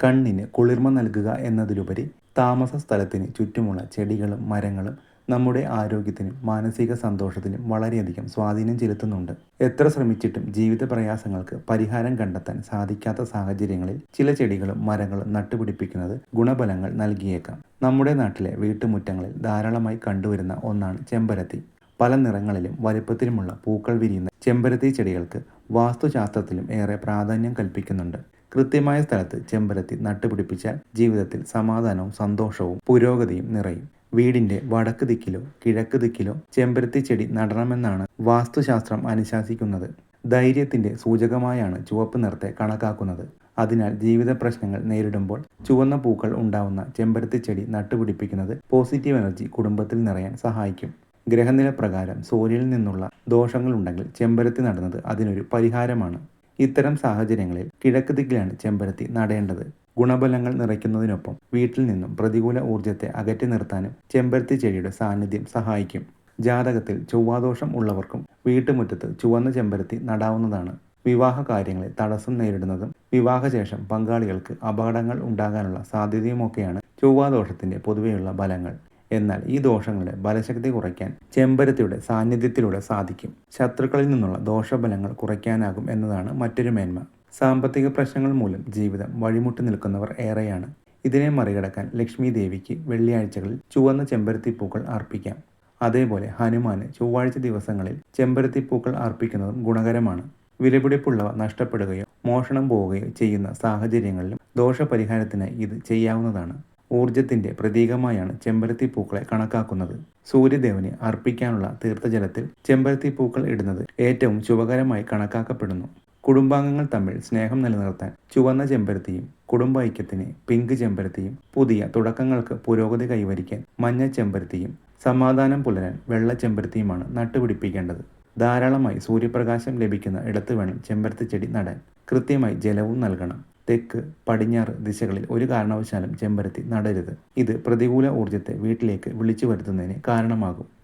കണ്ണിന് കുളിർമ നൽകുക എന്നതിലുപരി താമസ സ്ഥലത്തിന് ചുറ്റുമുള്ള ചെടികളും മരങ്ങളും നമ്മുടെ ആരോഗ്യത്തിനും മാനസിക സന്തോഷത്തിനും വളരെയധികം സ്വാധീനം ചെലുത്തുന്നുണ്ട്. എത്ര ശ്രമിച്ചിട്ടും ജീവിത പ്രയാസങ്ങൾക്ക് പരിഹാരം കണ്ടെത്താൻ സാധിക്കാത്ത സാഹചര്യങ്ങളിൽ ചില ചെടികളും മരങ്ങളും നട്ടുപിടിപ്പിക്കുന്നത് ഗുണഫലങ്ങൾ നൽകിയേക്കാം. നമ്മുടെ നാട്ടിലെ വീട്ടുമുറ്റങ്ങളിൽ ധാരാളമായി കണ്ടുവരുന്ന ഒന്നാണ് ചെമ്പരത്തി. പല നിറങ്ങളിലും വലുപ്പത്തിലുമുള്ള പൂക്കൾ വിരിയുന്ന ചെമ്പരത്തി ചെടികൾക്ക് വാസ്തുശാസ്ത്രത്തിലും ഏറെ പ്രാധാന്യം കൽപ്പിക്കുന്നുണ്ട്. കൃത്യമായ സ്ഥലത്ത് ചെമ്പരത്തി നട്ടുപിടിപ്പിച്ചാൽ ജീവിതത്തിൽ സമാധാനവും സന്തോഷവും പുരോഗതിയും നിറയും. വീടിന്റെ വടക്ക് ദിക്കിലോ കിഴക്ക് ദിക്കിലോ ചെമ്പരത്തി ചെടി നടണമെന്നാണ് വാസ്തുശാസ്ത്രം അനുശാസിക്കുന്നത്. ധൈര്യത്തിന്റെ സൂചകമായാണ് ചുവപ്പ് നിറത്തെ കണക്കാക്കുന്നത്. അതിനാൽ ജീവിത പ്രശ്നങ്ങൾ നേരിടുമ്പോൾ ചുവന്ന പൂക്കൾ ഉണ്ടാവുന്ന ചെമ്പരത്തി ചെടി നട്ടുപിടിപ്പിക്കുന്നത് പോസിറ്റീവ് എനർജി കുടുംബത്തിൽ നിറയാൻ സഹായിക്കും. ഗ്രഹനില പ്രകാരം സൂര്യനിൽ നിന്നുള്ള ദോഷങ്ങളുണ്ടെങ്കിൽ ചെമ്പരത്തി നടുന്നത് അതിനൊരു പരിഹാരമാണ്. ഇത്തരം സാഹചര്യങ്ങളിൽ കിഴക്ക് ദിക്കിലാണ് ചെമ്പരത്തി നടേണ്ടത്. ഗുണബലങ്ങൾ നിറയ്ക്കുന്നതിനൊപ്പം വീട്ടിൽ നിന്നും പ്രതികൂല ഊർജത്തെ അകറ്റി നിർത്താനും ചെമ്പരത്തി ചെടിയുടെ സാന്നിധ്യം സഹായിക്കും. ജാതകത്തിൽ ചൊവ്വാദോഷം ഉള്ളവർക്കും വീട്ടുമുറ്റത്ത് ചുവന്ന ചെമ്പരത്തി നടാവുന്നതാണ്. വിവാഹ കാര്യങ്ങളിൽ തടസ്സം നേരിടുന്നതും വിവാഹശേഷം പങ്കാളികൾക്ക് അപകടങ്ങൾ ഉണ്ടാകാനുള്ള സാധ്യതയുമൊക്കെയാണ് ചൊവ്വാദോഷത്തിന്റെ പൊതുവെയുള്ള ഫലങ്ങൾ. എന്നാൽ ഈ ദോഷങ്ങളുടെ ബലശക്തി കുറയ്ക്കാൻ ചെമ്പരത്തിയുടെ സാന്നിധ്യത്തിലൂടെ സാധിക്കും. ശത്രുക്കളിൽ നിന്നുള്ള ദോഷഫലങ്ങൾ കുറയ്ക്കാനാകും എന്നതാണ് മറ്റൊരു മേന്മ. സാമ്പത്തിക പ്രശ്നങ്ങൾ മൂലം ജീവിതം വഴിമുട്ടി നിൽക്കുന്നവർ ഏറെയാണ്. ഇതിനെ മറികടക്കാൻ ലക്ഷ്മി ദേവിക്ക് വെള്ളിയാഴ്ചകളിൽ ചുവന്ന ചെമ്പരത്തി പൂക്കൾ അർപ്പിക്കാം. അതേപോലെ ഹനുമാന് ചൊവ്വാഴ്ച ദിവസങ്ങളിൽ ചെമ്പരത്തി പൂക്കൾ അർപ്പിക്കുന്നതും ഗുണകരമാണ്. വിലപിടിപ്പുള്ളവ നഷ്ടപ്പെടുകയോ മോഷണം പോവുകയോ ചെയ്യുന്ന സാഹചര്യങ്ങളിലും ദോഷപരിഹാരത്തിനായി ഇത് ചെയ്യാവുന്നതാണ്. ഊർജത്തിന്റെ പ്രതീകമായാണ് ചെമ്പരത്തി പൂക്കളെ കണക്കാക്കുന്നത്. സൂര്യദേവന് അർപ്പിക്കാനുള്ള തീർത്ഥജലത്തിൽ ചെമ്പരത്തി പൂക്കൾ ഇടുന്നത് ഏറ്റവും ശുഭകരമായി കണക്കാക്കപ്പെടുന്നു. കുടുംബാംഗങ്ങൾ തമ്മിൽ സ്നേഹം നിലനിർത്താൻ ചുവന്ന ചെമ്പരത്തിയും കുടുംബ ഐക്യത്തിന് പിങ്ക് ചെമ്പരത്തിയും പുതിയ തുടക്കങ്ങൾക്ക് പുരോഗതി കൈവരിക്കാൻ മഞ്ഞ ചെമ്പരത്തിയും സമാധാനം പുലരാൻ വെള്ള ചെമ്പരത്തിയുമാണ് നട്ടുപിടിപ്പിക്കേണ്ടത്. ധാരാളമായി സൂര്യപ്രകാശം ലഭിക്കുന്ന ഇടത്ത് വേണം ചെമ്പരത്തി ചെടി നടാൻ. കൃത്യമായി ജലവും നൽകണം. തെക്ക് പടിഞ്ഞാറ് ദിശകളിൽ ഒരു കാരണവശാലും ചെമ്പരത്തി നടരുത്. ഇത് പ്രതികൂല ഊർജത്തെ വീട്ടിലേക്ക് വിളിച്ചു വരുത്തുന്നതിന് കാരണമാകും.